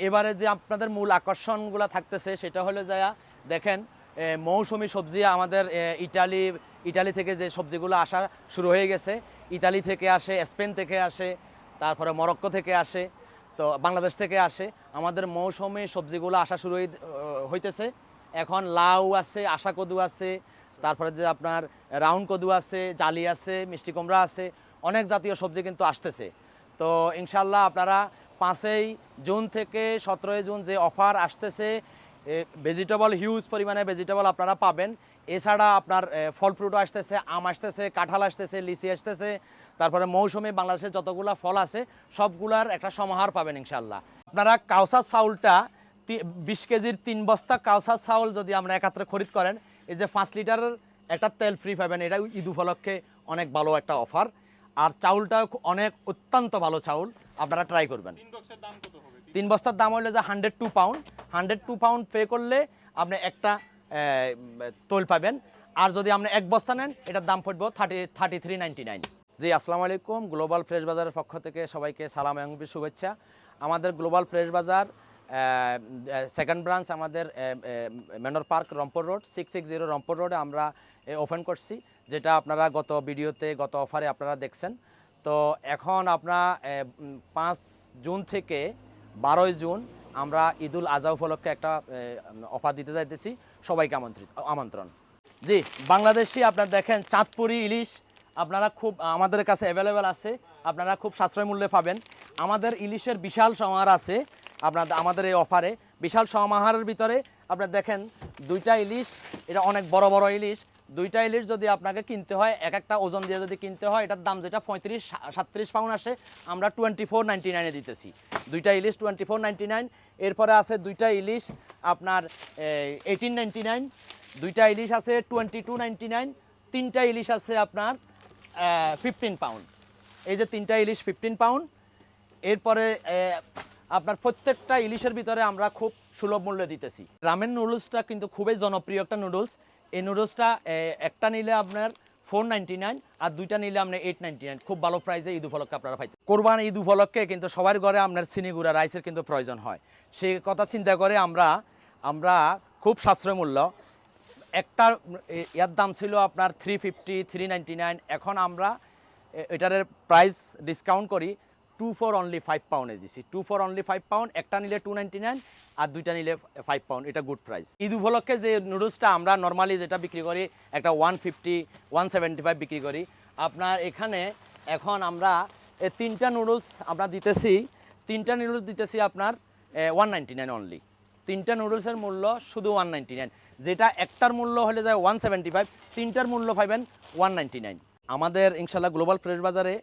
এবারে যে আপনাদের মূল আকর্ষণগুলো থাকতেছে, সেটা হলো যা, দেখেন মৌসুমি সবজি আমাদের ইটালি ইটালি থেকে যে সবজিগুলো আসা শুরু হয়ে গেছে, ইতালি থেকে আসে, স্পেন থেকে আসে, তারপরে মরক্কো থেকে আসে, তো বাংলাদেশ থেকে আসে, আমাদের মৌসুমি সবজিগুলো আসা শুরু হই- হইতেছে। এখন লাউ আছে আশা কদু আছে, তারপরে যে আপনার রাউন্ড কদু আছে, জালি আছে, মিষ্টি কুমড়া আছে, অনেক জাতীয় সবজি কিন্তু আসতেছে। তো ইনশাল্লাহ আপনারা পাঁচই জুন থেকে সতেরোই জুন যে অফার আসতেছে ভেজিটেবল হিউজ পরিমাণে ভেজিটেবল আপনারা পাবেন। এছাড়া আপনার ফল ফ্রুটও আসতেছে, আম আসতেছে, কাঁঠাল আসতেছে, লিচি আসতেছে, তারপরে মৌসুমে বাংলাদেশের যতগুলা ফল আছে, সবগুলার একটা সমাহার পাবেন ইনশাল্লাহ আপনারা কাউসার চাউলটা বিশ কেজির তিন বস্তা কাউসার চাউল যদি আমরা একাত্রে খরিদ করেন, এই যে পাঁচ লিটারের একটা তেল ফ্রি পাবেন এটা ঈদ উপলক্ষে অনেক ভালো একটা অফার। আর চাউলটা অনেক অত্যন্ত ভালো চাউল। আপনারা ট্রাই করবেন। তিন দাম তিন বস্তার দাম হলো যে hundred two pound hundred two pound pay করলে আপনি একটা তোল পাবেন। আর যদি আপনি এক বস্তা নেন এটার দাম পড়বে thirty thirty three ninety nine জি আসসালামু আলাইকুম। গ্লোবাল ফ্রেশ বাজারের পক্ষ থেকে সবাইকে সালাম এবং শুভেচ্ছা। আমাদের global fresh Bazar second branch আমাদের Manor Park Romford road six six zero Romford রোডে আমরা ওপেন করছি যেটা আপনারা গত ভিডিওতে গত অফারে আপনারা দেখছেন। তো এখন আপনার পাঁচ জুন থেকে বারোই জুন আমরা ঈদুল আজহা উপলক্ষে একটা অফার দিতে যাইতেছি। সবাইকে আমন্ত্রিত, আমন্ত্রণ। জি, বাংলাদেশি আপনার দেখেন, চাঁদপুরি ইলিশ আপনারা খুব, আমাদের কাছে অ্যাভেলেবেল আছে। আপনারা খুব সাশ্রয় মূল্যে পাবেন। আমাদের ইলিশের বিশাল সমাহার আছে আপনার আমাদের এই অফারে। বিশাল সমাহারের ভিতরে আপনার দেখেন, দুইটা ইলিশ, এটা অনেক বড় বড় ইলিশ। দুইটা ইলিশ যদি আপনাকে কিনতে হয়, এক একটা ওজন দিয়ে যদি কিনতে হয়, এটার দাম যেটা পঁয়ত্রিশ, সাতত্রিশ পাউন্ড আসে, আমরা টোয়েন্টি ফোর নাইনটি নাইনে দিতেছি। দুইটা ইলিশ টোয়েন্টি ফোর নাইনটি নাইন এরপরে আছে দুইটা ইলিশ আপনার এইটিন নাইনটি নাইন দুইটা ইলিশ আছে টোয়েন্টি টু নাইনটি নাইন তিনটা ইলিশ আছে আপনার ফিফটিন পাউন্ড এই যে তিনটা ইলিশ ফিফটিন পাউন্ড এরপরে আপনার প্রত্যেকটা ইলিশের ভিতরে আমরা খুব সুলভ মূল্যে দিতেছি। রামেন নুডলসটা কিন্তু খুবই জনপ্রিয় একটা নুডলস এই নুডলসটা একটা নিলে আপনার ফোর নাইন আর দুইটা নিলে আপনার এইট নাইনটি নাইন খুব ভালো প্রাইসে ঈদ উপলক্ষে আপনারা পাইতে কোরবান ঈদ উপলক্ষে কিন্তু সবার ঘরে আপনার চিনিগুড়া রাইসের কিন্তু প্রয়োজন হয়। সেই কথা চিন্তা করে আমরা আমরা খুব সাশ্রয় মূল্য একটা এর দাম ছিল আপনার থ্রি ফিফটি থ্রি নাইন এখন আমরা এটার প্রাইস ডিসকাউন্ট করি। টু ফর অনলি ফাইভ পাউন্ডে দিছি। Two for only five pound একটা নিলে টু নাইনটি নাইন আর দুইটা নিলে ফাইভ পাউন্ড এটা গুড প্রাইস ঈদ উপলক্ষে যে নুডলসটা আমরা নর্মালি যেটা বিক্রি করি, একটা one fifty one seventy five বিক্রি করি, আপনার এখানে এখন আমরা তিনটা নুডলস আমরা দিতেছি, তিনটা নুডলস দিতেছি আপনার ওয়ান নাইনটি নাইন অনলি তিনটা নুডলসের মূল্য শুধু ওয়ান নাইনটি নাইন যেটা একটার মূল্য হলে যায় ওয়ান সেভেন্টি ফাইভ তিনটার মূল্য পাইবেন ওয়ান নাইনটি নাইন আমাদের ইনশাল্লাহ গ্লোবাল প্রেস বাজারে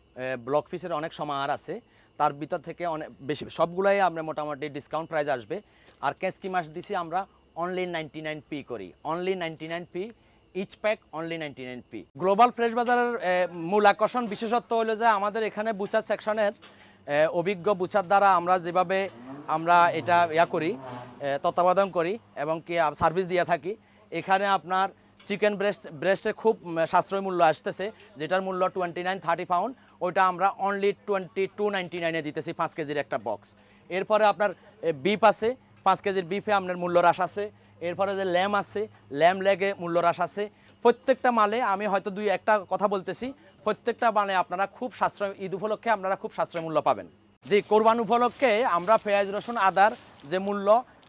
ব্লক পিসের অনেক সমাহার আছে। তার ভিতর থেকে অনেক বেশি, সবগুলাই আমরা মোটামুটি ডিসকাউন্ট প্রাইস আসবে। আর ক্যাসকি মাস দিছি আমরা অনলি নাইনটি নাইন পি করি। Only ninety nine p each pack only ninety nine p global fresh বাজারের মূল আকর্ষণ বিশেষত্ব হলো যে আমাদের এখানে বুচার সেকশনের অভিজ্ঞ বুচার দ্বারা আমরা যেভাবে আমরা এটা ইয়া করি তত্ত্বাবধান করি এবং কি সার্ভিস দিয়ে থাকি। এখানে আপনার চিকেন ব্রেস্ট ব্রেস্টে খুব সাশ্রয় মূল্য আসতেছে, যেটার মূল্য টোয়েন্টি নাইন থার্টি পাউন্ড ওইটা আমরা অনলি টোয়েন্টি টু নাইনটি নাইনে দিতেছি পাঁচ কেজির একটা বক্স এরপরে আপনার বিফ আছে, পাঁচ কেজির বিফে আপনার মূল্য হ্রাস আছে। এরপরে যে ল্যাম আছে ল্যাম লেগে মূল্য হ্রাস আছে। প্রত্যেকটা মালে আমি হয়তো দুই একটা কথা বলতেছি, প্রত্যেকটা মালে আপনারা খুব সাশ্রয়, ঈদ উপলক্ষে আপনারা খুব সাশ্রয় মূল্য পাবেন। যে কোরবান উপলক্ষে আমরা পেঁয়াজ, রসুন, আদার যে মূল্য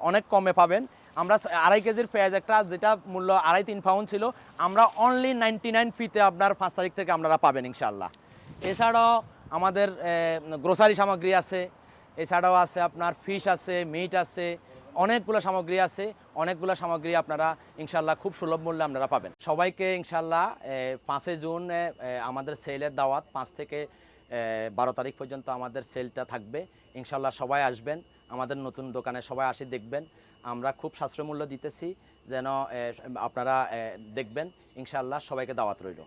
অনেক কমে পাবেন। আমরা আড়াই কেজির পেঁয়াজ একটা, যেটা মূল্য আড়াই তিন পাউন্ড ছিল, আমরা অনলি নাইনটি নাইন ফিতে আপনার পাঁচ তারিখ থেকে আপনারা পাবেন ইনশাল্লাহ এছাড়াও আমাদের গ্রোসারি সামগ্রী আছে, এছাড়াও আছে আপনার ফিশ আছে মিট আছে, অনেকগুলো সামগ্রী আছে, অনেকগুলো সামগ্রী আপনারা ইনশাল্লাহ খুব সুলভ মূল্যে আপনারা পাবেন। সবাইকে ইনশাল্লাহ পাঁচই জুন আমাদের সেলের দাওয়াত, পাঁচ থেকে বারো তারিখ পর্যন্ত আমাদের সেলটা থাকবে। ইনশাল্লাহ সবাই আসবেন, আমাদের নতুন দোকানে সবাই আসি দেখবেন। আমরা খুব সাশ্রয় মূল্য দিতেছি যেন আপনারা দেখবেন ইনশাআল্লাহ সবাইকে দাওয়াত রইল।